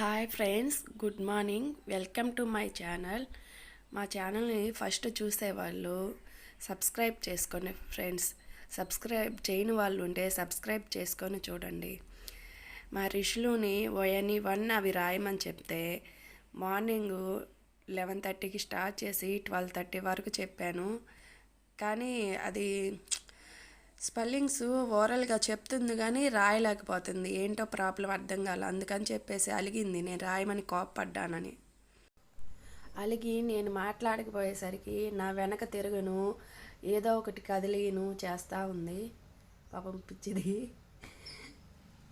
Hi friends good morning. Welcome to my channel. మా ఛానల్ని first చూసేవాళ్ళు సబ్స్క్రైబ్ చేసుకొని ఫ్రెండ్స్ సబ్స్క్రైబ్ చేయని వాళ్ళు ఉంటే సబ్స్క్రైబ్ చేసుకొని చూడండి. మా రిషులుని ఓయని వన్ అవి రాయమని చెప్తే మార్నింగ్ లెవెన్ థర్టీకి స్టార్ట్ చేసి ట్వెల్వ్ థర్టీ వరకు చెప్పాను. కానీ అది స్పెల్లింగ్స్ ఓరల్గా చెప్తుంది కానీ రాయలేకపోతుంది. ఏంటో ప్రాబ్లం అర్థం కాల. అందుకని చెప్పేసి అలిగింది. నేను రాయమని కోప్పడ్డానని. అలిగి నేను మాట్లాడకపోయేసరికి నా వెనక తిరుగును ఏదో ఒకటి కదిలీను చేస్తూ ఉంది. పాపం పిచ్చిది.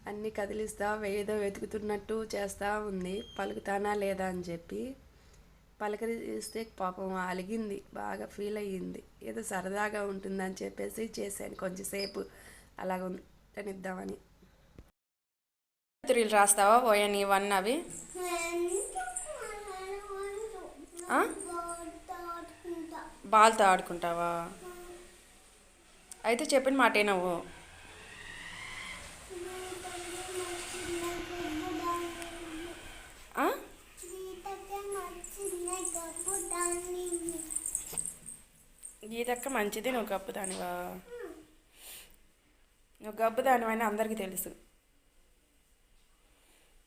అన్నీ కదిలిస్తా ఏదో వెతుకుతున్నట్టు చేస్తూ ఉంది. పలుకుతానా లేదా అని చెప్పి పలకరిస్తే పాపం అలిగింది బాగా ఫీల్ అయ్యింది. ఏదో సరదాగా ఉంటుందని చెప్పేసి చేశాను కొంచెంసేపు. అలాగ ఉండనిద్దామని. త్రీలు రాస్తావా? ఓయని వన్ అవి. బాల్తో ఆడుకుంటావా? అయితే చెప్పిన మాటే నువ్వు. గీతక్క మంచిది నువ్వు గబ్బు దానివా? నువ్వు గబ్బు దానివని అందరికీ తెలుసు.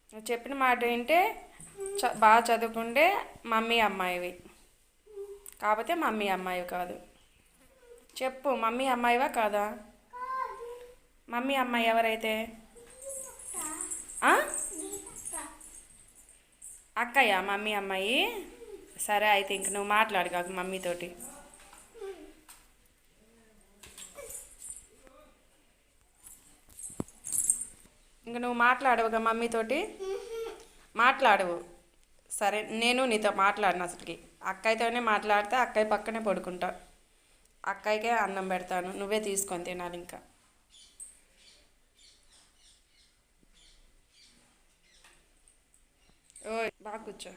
నువ్వు చెప్పిన మాట ఏంటే చ బాగా చదువుకుంటే మమ్మీ అమ్మాయివి. కాకపోతే మమ్మీ అమ్మాయి కాదు. చెప్పు మమ్మీ అమ్మాయివా కాదా? మమ్మీ అమ్మాయి ఎవరైతే? అక్కయ్య మమ్మీ అమ్మాయి? సరే అయితే ఇంక నువ్వు మాట్లాడు కాకు మమ్మీతోటి ఇంక నువ్వు మాట్లాడవుగా మమ్మీతోటి మాట్లాడవు. సరే నేను నీతో మాట్లాడను అసలుకి. అక్కయ్యతోనే మాట్లాడితే అక్కయ్య పక్కనే పడుకుంటా. అక్కయ్యకే అన్నం పెడతాను. నువ్వే తీసుకొని తినాలి ఇంకా. ఓయ్ బాగా కూర్చో.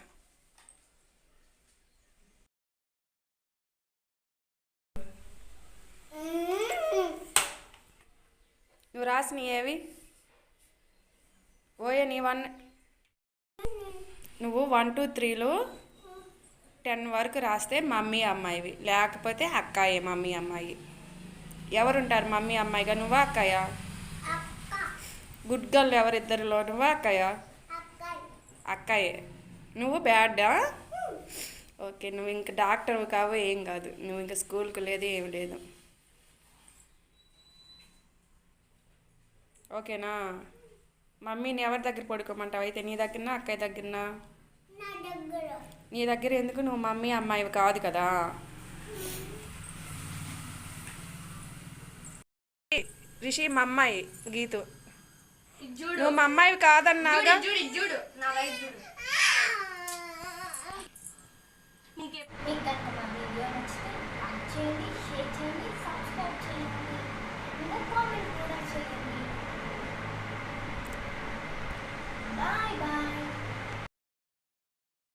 నువ్వు రాసినవి ఏవి? ఓయే నీ వన్ నువ్వు వన్ టూ త్రీలు టెన్ వరకు రాస్తే మమ్మీ అమ్మాయివి. లేకపోతే అక్కాయే మమ్మీ అమ్మాయి. ఎవరుంటారు మమ్మీ అమ్మాయిగా? నువ్వా అక్కయ్య గుడ్ గర్ల్ ఎవరిద్దరిలో? నువ్వా అక్కయ్య అక్కయ్యే నువ్వు బ్యాడా ఓకే నువ్వు ఇంకా డాక్టర్ కావు ఏం కాదు. నువ్వు ఇంకా స్కూల్కి లేదు ఏం లేదు. ఓకేనా? మమ్మీని ఎవరి దగ్గర పడుకోమంటావు? అయితే నీ దగ్గర అక్కయ్య దగ్గర. నీ దగ్గర ఎందుకు? నువ్వు మమ్మీ అమ్మాయి కాదు కదా. రిషి మా అమ్మాయి గీతు. నువ్వు మా అమ్మాయి కాదన్నా చేయండి షేర్ చేయండి సబ్స్క్రైబ్ చేయండి. ఇంకా కామెంట్ కూడా చేయండి.